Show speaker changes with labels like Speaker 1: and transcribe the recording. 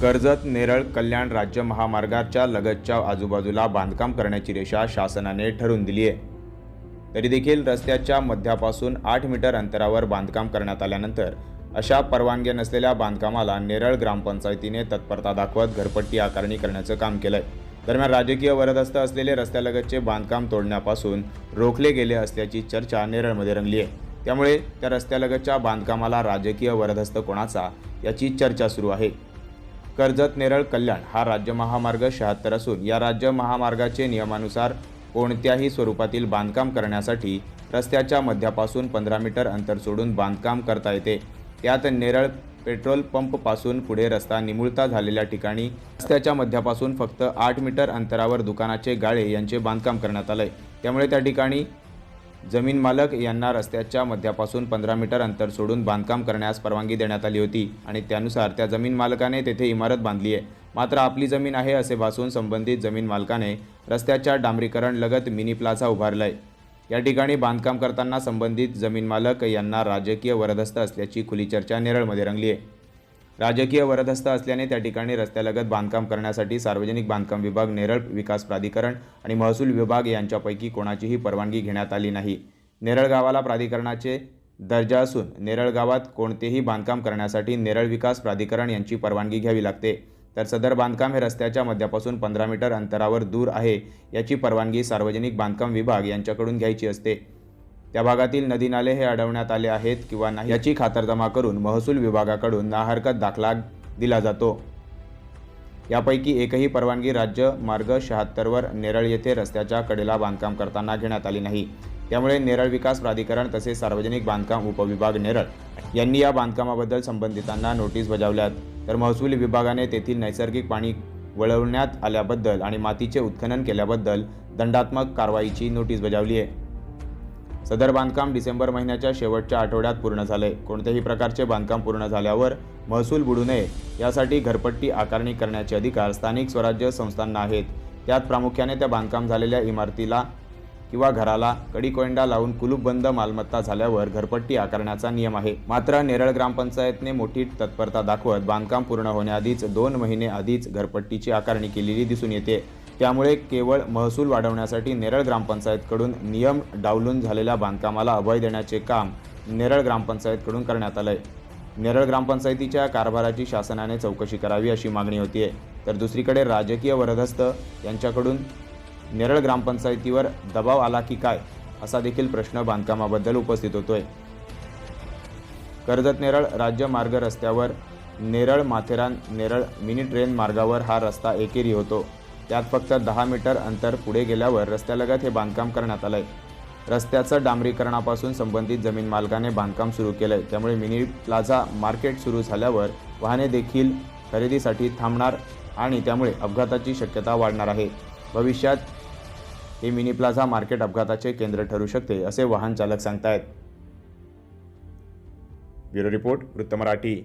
Speaker 1: कर्जत नेरळ कल्याण राज्य महामार्गाच्या लगतच्या आजूबाजूला बांधकाम करण्याची रेषा शासनाने ठरवून दिली आहे. तरी देखील रस्त्याच्या मध्यापासून आठ मीटर अंतरावर बांधकाम करण्यात आल्यानंतर अशा परवानग्या नसलेल्या बांधकामाला नेरळ ग्रामपंचायतीने तत्परता दाखवत घरपट्टी आकारणी करण्याचं काम केलंय. दरम्यान राजकीय वरदस्त असलेले रस्त्यालगतचे बांधकाम तोडण्यापासून रोखले गेले असल्याची चर्चा नेरळमध्ये रंगली आहे त्यामुळे त्या रस्त्यालगतच्या बांधकामाला राजकीय वरदस्त कोणाचा याची चर्चा सुरू आहे. कर्जत नेरळ कल्याण हा राज्य महामार्ग शहात्तर असून या राज्य महामार्गाचे नियमानुसार कोणत्याही स्वरूपातील बांधकाम करण्यासाठी रस्त्याच्या मध्यापासून पंधरा मीटर अंतर सोडून बांधकाम करता येते. त्यात नेरळ पेट्रोल पंपपासून पुढे रस्ता निमुळता झालेल्या ठिकाणी रस्त्याच्या मध्यापासून फक्त आठ मीटर अंतरावर दुकानाचे गाळे यांचे बांधकाम करण्यात आले त्यामुळे त्या ठिकाणी जमीन मालक यांना रस्त्याच्या मध्यापासून पंधरा मीटर अंतर सोडून बांधकाम करण्यास परवानगी देण्यात आली होती आणि त्यानुसार त्या जमीन मालकाने तेथे इमारत बांधली आहे. मात्र आपली जमीन आहे असे भासून संबंधित जमीन मालकाने रस्त्याच्या डांबरीकरण लगत मिनी प्लाझा उभारलाय. या ठिकाणी बांधकाम करताना संबंधित जमीन मालक यांना राजकीय वरदस्त असल्याची खुली चर्चा नेरळमध्ये रंगली आहे. राजकीय वरदहस्त असल्याने त्या ठिकाणी रस्त्यालगत बांधकाम करण्यासाठी सार्वजनिक बांधकाम विभाग नेरळ विकास प्राधिकरण आणि महसूल विभाग यांच्यापैकी कोणाचीही परवानगी घेण्यात आली नाही. नेरळ गावाला प्राधिकरणाचे दर्जा असून नेरळ गावात कोणतेही बांधकाम करण्यासाठी नेरळ विकास प्राधिकरण यांची परवानगी घ्यावी लागते. तर सदर बांधकाम हे रस्त्याच्या मध्यापासून पंधरा मीटर अंतरावर दूर आहे याची परवानगी सार्वजनिक बांधकाम विभाग यांच्याकडून घ्यायची असते. त्या भागातील नदी नाले हे अडवण्यात आले आहेत किंवा नाही याची खातरजमा करून महसूल विभागाकडून नाहरकत दाखला दिला जातो. यापैकी एकही परवानगी राज्य मार्ग शहात्तरवर नेरळ येथे रस्त्याच्या कडेला बांधकाम करताना घेण्यात आली नाही. त्यामुळे नेरळ विकास प्राधिकरण तसेच सार्वजनिक बांधकाम उपविभाग नेरळ यांनी या बांधकामाबद्दल संबंधितांना नोटीस बजावल्यात. तर महसूल विभागाने तेथील नैसर्गिक पाणी वळवण्यात आल्याबद्दल आणि मातीचे उत्खनन केल्याबद्दल दंडात्मक कारवाईची नोटीस बजावली आहे. सदर बांधकाम डिसेंबर महिन्याच्या शेवटच्या आठवड्यात पूर्ण झाले. कोणत्याही प्रकारचे बांधकाम पूर्ण झाल्यावर महसूल बुडू नये यासाठी घरपट्टी आकारणी करण्याचे अधिकार स्थानिक स्वराज्य संस्थांना आहेत. त्यात प्रामुख्याने त्या बांधकाम झालेल्या इमारतीला किंवा घराला कडीकोंडा लावून कुलूपबंद मालमत्ता झाल्यावर घरपट्टी आकारण्याचा नियम आहे. मात्र नेरळ ग्रामपंचायतने मोठी तत्परता दाखवत बांधकाम पूर्ण होण्याआधीच दोन महिने आधीच घरपट्टीची आकारणी केलेली दिसून येते. त्यामुळे केवळ महसूल वाढवण्यासाठी नेरळ ग्रामपंचायतकडून नियम डावलून झालेल्या बांधकामाला अभय देण्याचे काम नेरळ ग्रामपंचायतकडून करण्यात आलंय. नेरळ ग्रामपंचायतीच्या कारभाराची शासनाने चौकशी करावी अशी मागणी होतीये. तर दुसरीकडे राजकीय वरदहस्त यांच्याकडून नेरळ ग्रामपंचायतीवर दबाव आला की काय असा देखील प्रश्न बांधकामाबद्दल उपस्थित होतोय. कर्जत नेरळ राज्य मार्ग रस्त्यावर नेरळ माथेरान नेरळ मिनी ट्रेन मार्गावर हा रस्ता एकेरी होतो. त्यात फक्त दहा मीटर अंतर पुढे गेल्यावर रस्त्यालगत हे बांधकाम करण्यात आलंय. रस्त्याचं डांबरीकरणापासून संबंधित जमीन मालकाने बांधकाम सुरू केलंय. त्यामुळे मिनी प्लाझा मार्केट सुरू झाल्यावर वाहने देखील खरेदीसाठी थांबणार आणि त्यामुळे अपघाताची शक्यता वाढणार आहे. भविष्यात हे मिनी प्लाझा मार्केट अपघाताचे केंद्र ठरू शकते असे वाहन चालक सांगतायत. ब्युरो रिपोर्ट वृत्त मराठी.